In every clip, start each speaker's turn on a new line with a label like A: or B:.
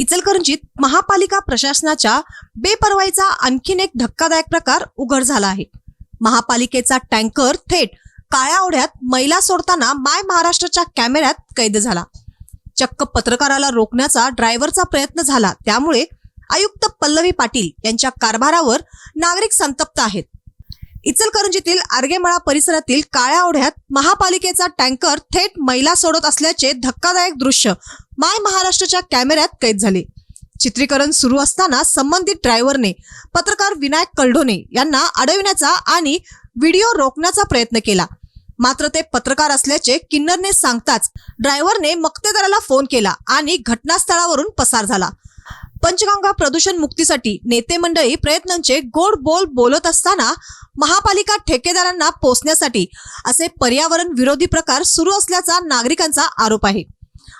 A: इचलकरंजीत महापालिका प्रशासनाच्या बेपर्वाईचा आणखीन एक धक्कादायक प्रकार उघड झाला आहे. महापालिकेचा टँकर थेट काळ्या ओढ्यात मैला सोडताना माय महाराष्ट्राच्या कॅमेऱ्यात कैद झाला. चक्क पत्रकाराला रोखण्याचा ड्रायव्हरचा प्रयत्न झाला. त्यामुळे आयुक्त पल्लवी पाटील यांच्या कारभारावर नागरिक संतप्त आहेत. इचलकरंजीतील आर्गेमळा परिसरातील काळ्या ओढ्यात महापालिकेचा टँकर थेट मैला सोडत असल्याचे धक्कादायक दृश्य माय महाराष्ट्राच्या कॅमेऱ्यात कैद झाले. चित्रीकरण सुरू असताना संबंधित ड्रायव्हरने पत्रकार विनायक कलढोने यांना अडविण्याचा आणि व्हिडिओ रोखण्याचा प्रयत्न केला. मात्र ते पत्रकार असल्याचे किन्नरने सांगताच ड्रायव्हरने मक्तेदाराला फोन केला आणि घटनास्थळावरून पसार झाला. पंचगंगा प्रदूषण मुक्तीसाठी नेते मंडळी प्रयत्नांचे गोड बोल बोलत असताना महापालिका ठेकेदारांना पोचण्यासाठी असे पर्यावरण विरोधी प्रकार सुरू असल्याचा नागरिकांचा आरोप आहे.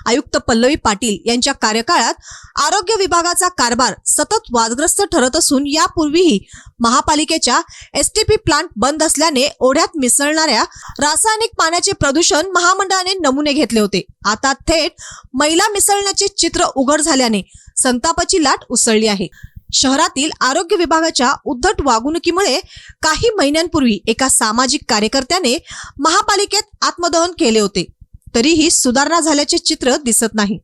A: आयुक्त पल्लवी पाटील यांच्या कार्यकाळात आरोग्य विभागाचा कारभार सतत वादग्रस्त ठरत असून यापूर्वीही महापालिकेच्या एसटीपी प्लांट बंद असल्याने ओढ्यात मिसळणाऱ्या रासायनिक पाण्याचे प्रदूषण महामंडळाने नमुने घेतले होते. आता थेट मैला मिसळण्याचे चित्र उघड झाल्याने संतापाची लाट उसळली आहे. शहरातील आरोग्य विभागाच्या उद्धट वागणुकीमुळे काही महिन्यांपूर्वी एका सामाजिक कार्यकर्त्याने महापालिकेत आत्मदहन केले होते. तरीही सुधारणा झाल्याचे चित्र दिसत नाही.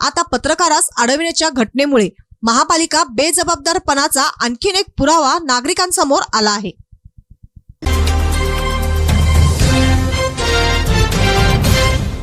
A: आता पत्रकारास अडविण्याच्या घटनेमुळे महापालिका बेजबाबदारपणाचा आणखीन एक पुरावा नागरिकांसमोर आला आहे.